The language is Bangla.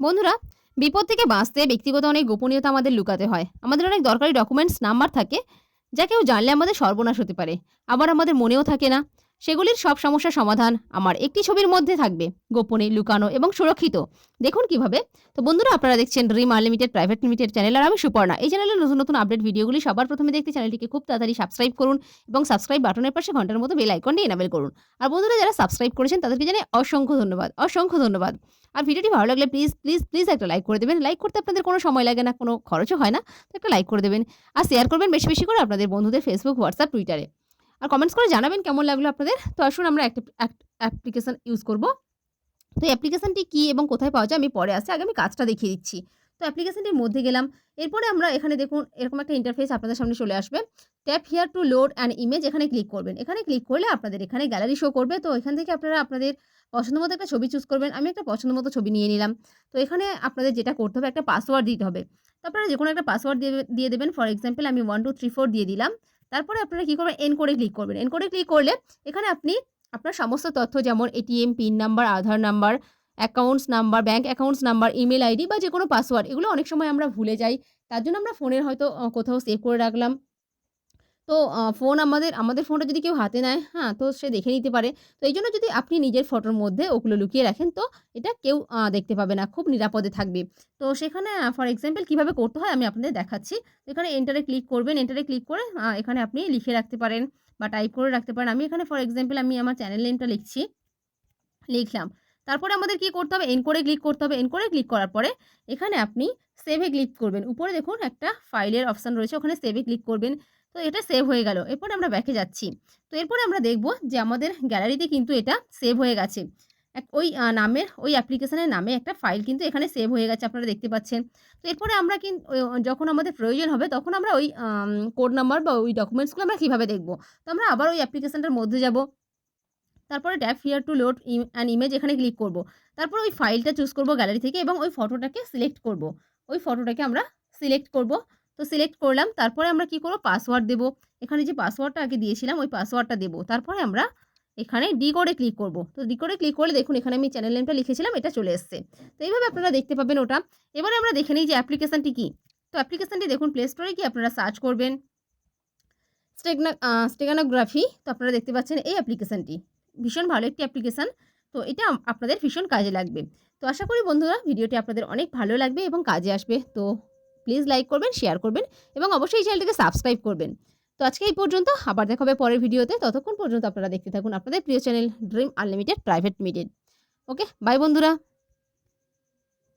বন্ধুরা, বিপদ থেকে বাঁচতে ব্যক্তিগত অনেক গোপনীয়তা আমাদের লুকাতে হয়। আমাদের অনেক দরকারি ডকুমেন্টস নাম্বার থাকে, যা কেউ জানলে আমাদের সর্বনাশ হতে পারে। আবার আমাদের মনেও থাকে না। সেগুলির সব সমস্যার সমাধান আমার একটি ছবির মধ্যে থাকবে, গোপনে, লুকানো এবং সুরক্ষিত। দেখুন কীভাবে। তো বন্ধুরা, আপনারা দেখছেন dream unlimited private limited channel আর আমি সুপর্ণা। এই চ্যানেলের নতুন নতুন আপডেট ভিডিওগুলি সবার প্রথমে দেখতে চ্যানেলটিকে খুব তাড়াতাড়ি সাবস্ক্রাইব করুন এবং সাবস্ক্রাইব বাটনের পাশে ঘণ্টার মতো বেল আইকনটি এনাবেল করুন। আর বন্ধুরা, যারা সাবস্ক্রাইব করেছেন তাদেরকে জানাই অসংখ্য ধন্যবাদ অসংখ্য ধন্যবাদ। আর ভিডিওটি ভালো লাগলে প্লিজ প্লিজ প্লিজ একটা লাইক করে দেবেন। লাইক করতে আপনাদের কোনো সময় লাগে না, কোনো খরচও হয় না, তো একটা লাইক করে দেবেন। আর শেয়ার করবেন বেশি বেশি করে আপনাদের বন্ধুদের ফেসবুক হোয়াটসঅ্যাপ টুইটারে আর কমেন্টস করে জানাবেন কেমন লাগল আপনাদের? তো আসুন আমরা একটা অ্যাপ্লিকেশন ইউজ করব। তো অ্যাপ্লিকেশনটি কী এবং কোথায় পাওয়া যায় আমি পরে আসছি, আগে আমি কাজটা দেখিয়ে দিচ্ছি। তো অ্যাপ্লিকেশানটির মধ্যে গেলাম। এরপরে আমরা এখানে দেখুন এরকম একটা ইন্টারফেস আপনাদের সামনে চলে আসবে। Tap here to load and image এখানে ক্লিক করবেন। এখানে ক্লিক করলে আপনাদের এখানে গ্যালারি শো করবে। তো এখান থেকে আপনারা আপনাদের পছন্দ মতো একটা ছবি চুজ করবেন। আমি একটা পছন্দ মতো ছবি নিয়ে নিলাম। তো এখানে আপনাদের যেটা করতে হবে, একটা পাসওয়ার্ড দিতে হবে। তো আপনারা যে কোনো একটা পাসওয়ার্ড দিয়ে দিয়ে দেবেন। ফর এক্সাম্পল আমি ওয়ান টু থ্রি ফোর দিয়ে দিলাম। তারপরে আপনারা কী করবেন? এন করে ক্লিক করবেন। এন করে ক্লিক করলে এখানে আপনি আপনার সমস্ত তথ্য যেমন ATM pin number Aadhaar number accounts number bank accounts number email ID বা যে কোনো পাসওয়ার্ড এগুলো অনেক সময় আমরা ভুলে যাই। তার জন্য আমরা ফোনের হয়তো কোথাও সেভ করে রাখলাম। তো ফোন আমাদের আমাদের ফোনটা যদি কেউ হাতে নেয় হ্যাঁ তো সে দেখে নিতে পারে। তো এই জন্য যদি আপনি নিজের ফটোর মধ্যে ওগুলো লুকিয়ে রাখেন, তো এটা কেউ দেখতে পাবে না, খুব নিরাপদে থাকবে। তো সেখানে ফর এক্সাম্পল কীভাবে করতে হয় আমি আপনাদের দেখাচ্ছি। এখানে এন্টারে ক্লিক করবেন এন্টারে ক্লিক করে এখানে আপনি লিখে রাখতে পারেন বা টাইপ করে রাখতে পারেন। আমি এখানে ফর এক্সাম্পল আমি আমার চ্যানেল নেমটা লিখছি, লিখলাম। তারপরে আমাদের কি করতে হবে? এন করে ক্লিক করতে হবে। এন করে ক্লিক করার পরে এখানে আপনি সেভে ক্লিক করবেন। উপরে দেখুন একটা ফাইলের অপশান রয়েছে, ওখানে সেভে ক্লিক করবেন। তো এটা সেভ হয়ে গেল। এরপরে আমরা ব্যাকে যাচ্ছি। তো এরপরে আমরা দেখব যে আমাদের গ্যালারিতে কিন্তু এটা সেভ হয়ে গেছে। এক, ওই নামের, ওই অ্যাপ্লিকেশনের নামে একটা ফাইল কিন্তু এখানে সেভ হয়ে গেছে আপনারা দেখতে পাচ্ছেন। তো এরপরে আমরা কিন্তু যখন আমাদের প্রয়োজন হবে তখন আমরা ওই কোড নাম্বার বা ওই ডকুমেন্টসগুলো আমরা কীভাবে দেখব? তো আমরা আবার ওই অ্যাপ্লিকেশনটার মধ্যে যাব। তারপরে tap here to load an image এখানে ক্লিক করব। তারপর ওই ফাইলটা চুজ করব গ্যালারি থেকে এবং ওই ফটোটাকে সিলেক্ট করব। ওই ফটোটাকে আমরা সিলেক্ট করব। তো সিলেক্ট করলাম, তারপরে আমরা কি করব? পাসওয়ার্ড দেব। এখানে যে পাসওয়ার্ডটা আগে দিয়েছিলাম, ওই পাসওয়ার্ডটা দেব। তারপরে আমরা এখানে ডি করে ক্লিক করব। তো ডি করে ক্লিক করলে দেখুন, এখানে আমি চ্যানেল নেমটা লিখেছিলাম, এটা চলে এসছে। তো এইভাবে আপনারা দেখতে পাবেন ওটা। এবারে আমরা দেখে নিই যে অ্যাপ্লিকেশানটি কী। তো অ্যাপ্লিকেশানটি দেখুন প্লে স্টোরে কি আপনারা সার্চ করবেন। স্টেগনা স্টেগানোগ্রাফি তো আপনারা দেখতে পাচ্ছেন এই অ্যাপ্লিকেশানটি ভীষণ ভালো একটি অ্যাপ্লিকেশান তো এটা আপনাদের ভীষণ কাজে লাগবে। তো আশা করি বন্ধুরা, ভিডিওটি আপনাদের অনেক ভালো লাগবে এবং কাজে আসবে। তো প্লিজ লাইক করবেন শেয়ার করবেন এবং অবশ্যই এই চ্যানেলটিকে সাবস্ক্রাইব করবেন। তো আজকে এই পর্যন্ত, আবার দেখা হবে পরের ভিডিওতে ততক্ষণ পর্যন্ত আপনারা দেখতে থাকুন আপনাদের প্রিয় channel dream unlimited private limited okay bye বন্ধুরা।